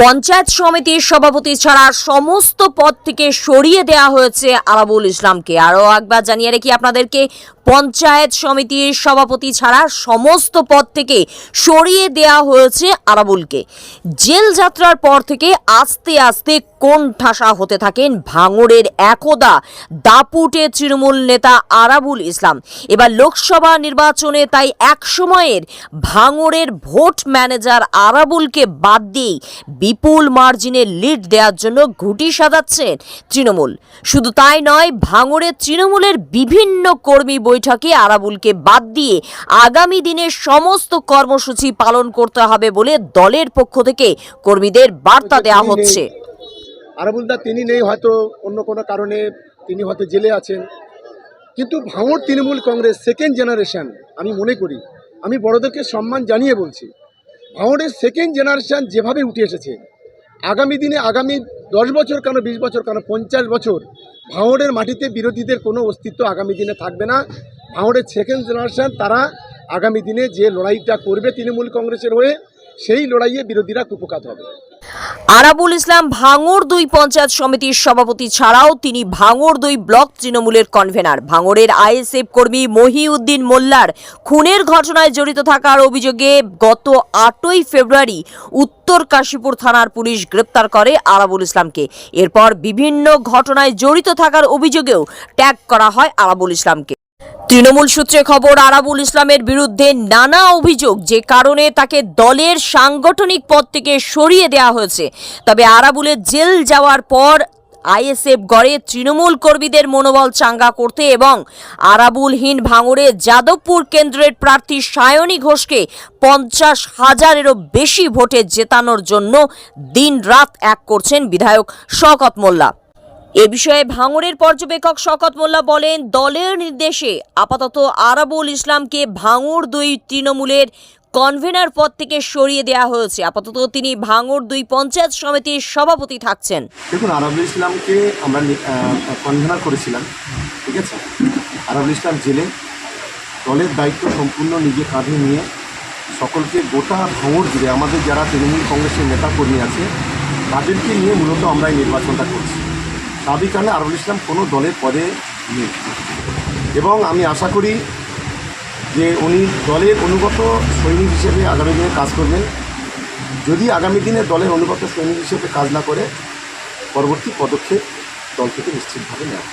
পঞ্চায়েত সমিতির সভাপতি ছাড়া সমস্ত পদ থেকে সরিয়ে দেওয়া হয়েছে আরাবুল ইসলামকে। আরও একবার জানিয়ে রেখি আপনাদেরকে, পঞ্চায়েত সমিতির সভাপতি ছাড়া সমস্ত পদ থেকে সরিয়ে দেওয়া হয়েছে আরাবুলকে জেল যাত্রার পর থেকে আস্তে আস্তে কোন ঠাসা হতে থাকেন ভাঙড়ের একদা দাপুটে তৃণমূল নেতা আরাবুল ইসলাম। এবার লোকসভা নির্বাচনে তাই এক সময়ের ভাঙড়ের ভোট ম্যানেজার আরাবুলকে বাদ দিয়েই বিপুল মার্জিনে লিড দেওয়ার জন্য ঘুটি সাজাচ্ছেন তৃণমূল। শুধু তাই নয় ভাঙড়ের তৃণমূলের বিভিন্ন কর্মী বৈঠকে আরাবুলকে বাদ দিয়ে আগামী দিনে সমস্ত কর্মসূচি পালন করতে হবে বলে দলের পক্ষ থেকে কর্মীদের বার্তা দেওয়া হচ্ছে। আরাবুলদা তিনি নেই হয়তো অন্য কোনো কারণে তিনি হয়তো জেলে আছেন। কিন্তু ভাঙড় তৃণমূল কংগ্রেস সেকেন্ড জেনারেশন আমি মনে করি। আমি বড়দেরকে সম্মান জানিয়ে বলছি। ভাঙড়ের সেকেন্ড জেনারেশান যেভাবে উঠে এসেছে, আগামী দিনে, আগামী দশ বছর কেন, বিশ বছর কেন, পঞ্চাশ বছর ভাঙড়ের মাটিতে বিরোধীদের কোনো অস্তিত্ব আগামী দিনে থাকবে না। ভাঙড়ের সেকেন্ড জেনারেশান তারা আগামী দিনে যে লড়াইটা করবে তৃণমূল কংগ্রেসের হয়ে সেই লড়াইয়ে বিরোধীরা কুপকাত হবে। আরাবুল ইসলাম ভাঙড় দুই পঞ্চায়েত সমিতির সভাপতি ছাড়াও তিনি ভাঙড় দুই ব্লক তৃণমূলের কনভেনার। ভাঙড়ের আইএসএফ কর্মী মহিউদ্দিন মোল্লার খুনের ঘটনায় জড়িত থাকার অভিযোগে গত আটই ফেব্রুয়ারি উত্তর কাশীপুর থানার পুলিশ গ্রেপ্তার করে আরাবুল ইসলামকে। এরপর বিভিন্ন ঘটনায় জড়িত থাকার অভিযোগেও ট্যাগ করা হয় আরাবুল ইসলামকে। তৃণমূল সূত্রে খবর, আরাবুল ইসলামের বিরুদ্ধে নানা অভিযোগ যে কারণে তাকে দলের সাংগঠনিক পদ থেকে সরিয়ে দেওয়া হয়েছে। তবে আরাবুলের জেল যাওয়ার পর আইএসএফ গড়ে তৃণমূল কর্মীদের মনোবল চাঙ্গা করতে এবং আরাবুলহীন ভাঙড়ে যাদবপুর কেন্দ্রের প্রার্থী সায়নী ঘোষকে পঞ্চাশ হাজারেরও বেশি ভোটে জেতানোর জন্য দিনরাত এক করছেন বিধায়ক শওকত মোল্লা। এ বিষয়ে ভাঙড়ের পর্যবেক্ষক শকত মোল্লা বলেন, দলের নির্দেশে আপাতত আরাবুল ইসলামকে ভাঙড় দুই তৃণমূলের কনভেনার পদ থেকে সরিয়ে দেওয়া হয়েছে। আপাতত তিনি ভাঙড় দুই পঞ্চায়েত সমিতির সভাপতি থাকছেন। দেখুন, আরবুল ইসলামকে আমরা কনভেনার করেছিলাম, ঠিক আছে? আরবুল ইসলাম জেলে, দলের দায়িত্ব সম্পূর্ণ নিজে কাঁধে নিয়ে সকলকে গোটা ভাঙড় জুড়ে আমাদের যারা তৃণমূল কংগ্রেসের নেতা কর্মী আছে, তাদেরকে নিয়ে মূলত আমরা এই নির্বাচনটা করছি। স্বাভাবিক কারণে আরুল ইসলাম কোনো দলের পদে নেই এবং আমি আশা করি যে উনি দলের অনুগত সৈনিক হিসেবে আগামী দিনে কাজ করবেন যদি আগামী দিনে দলের অনুগত সৈনিক হিসেবে কাজ না করে, পরবর্তী পদক্ষেপ দল থেকে নিশ্চিতভাবে নেওয়া।